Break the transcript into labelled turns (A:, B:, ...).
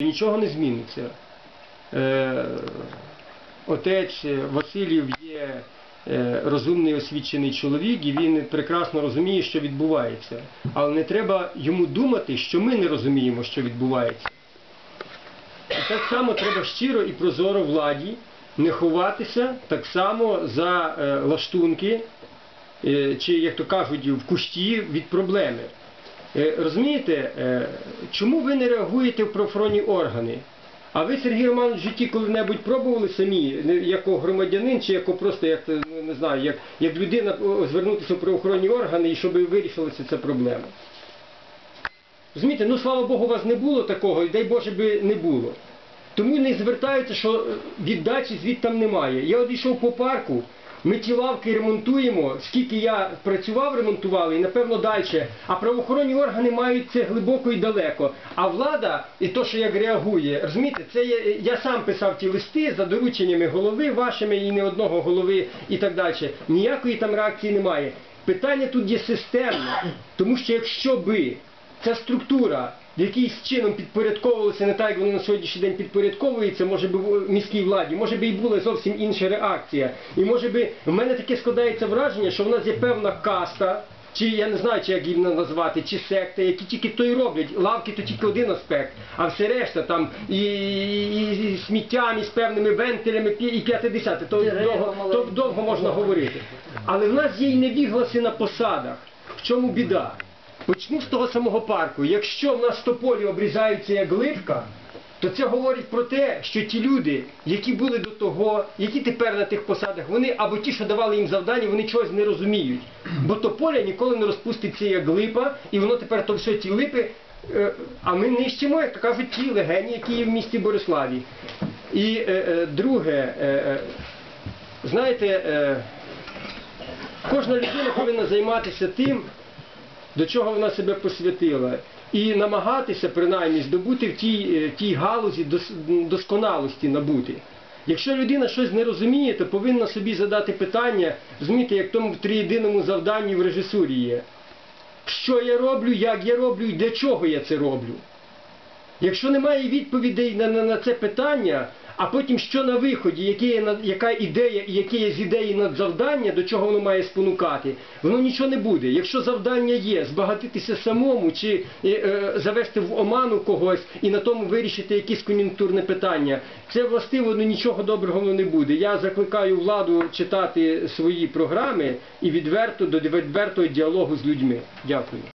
A: нічого не зміниться. Е, Отець Васильєв є е, розумний освічений чоловік, і він прекрасно розуміє, що відбувається. Але не треба йому думати, що ми не розуміємо, що відбувається. І так само треба щиро і прозоро владі не ховатися так само за е, лаштунки, чи, як то кажуть, в кущі від проблеми. Е, Розумієте, е, чому ви не реагуєте в правоохоронні органи? А ви, Сергій Романович, в житті коли-небудь пробували самі, як громадянин, чи як просто як е, ну, не знаю, як, як людина звернутися в правоохоронні органи і щоб вирішилася ця проблема? Розумієте, ну слава Богу, у вас не було такого, і дай Боже би не було. Тому не звертаються, що віддачі звідти там немає. Я от йшов по парку, ми ті лавки ремонтуємо, скільки я працював, ремонтували, і напевно далі. А правоохоронні органи мають це глибоко і далеко. А влада, і то, що як реагує, розумієте, це є, я сам писав ті листи за дорученнями голови вашими і не одного голови і так далі. Ніякої там реакції немає. Питання тут є системне, тому що якщо би ця структура якийсь чином підпорядковувалася не так, як вони на сьогоднішній день підпорядковуються, може би в міській владі, може би і була зовсім інша реакція. І може би в мене таке складається враження, що в нас є певна каста. Чи я не знаю, чи як її назвати, чи секти, які тільки то й роблять. Лавки то тільки один аспект, а все решта там і, і, і сміттям, і з певними вентилями, і п'ятидесяте. То довго, то довго можна говорити. Але в нас є і невігласи на посадах. В чому біда? Почну з того самого парку. Якщо в нас тополі обрізаються як гливка, то це говорить про те, що ті люди, які були до того, які тепер на тих посадах, вони або ті, що давали їм завдання, вони чогось не розуміють. Бо тополя ніколи не розпуститься як глипа, і воно тепер то все ті липи, е, а ми нищимо, як кажуть, ті легені, які є в місті Бориславі. І е, е, друге, е, е, знаєте, е, кожна людина повинна займатися тим, до чого вона себе посвятила, і намагатися принаймні здобути в тій, е, тій галузі дос- досконалості набути. Якщо людина щось не розуміє, то повинна собі задати питання, розумієте, як тому в триєдиному завданні в режисурі є. Що я роблю, як я роблю і для чого я це роблю? Якщо немає відповідей на, на, на це питання, а потім що на виході, яке є, над- яка ідея і яке є з ідеї надзавдання, до чого воно має спонукати, воно нічого не буде. Якщо завдання є збагатитися самому чи е, е, завести в оману когось і на тому вирішити якесь кон'юнктурне питання, це властиво ну, нічого доброго воно не буде. Я закликаю владу читати свої програми і відверто до відвертого діалогу з людьми. Дякую.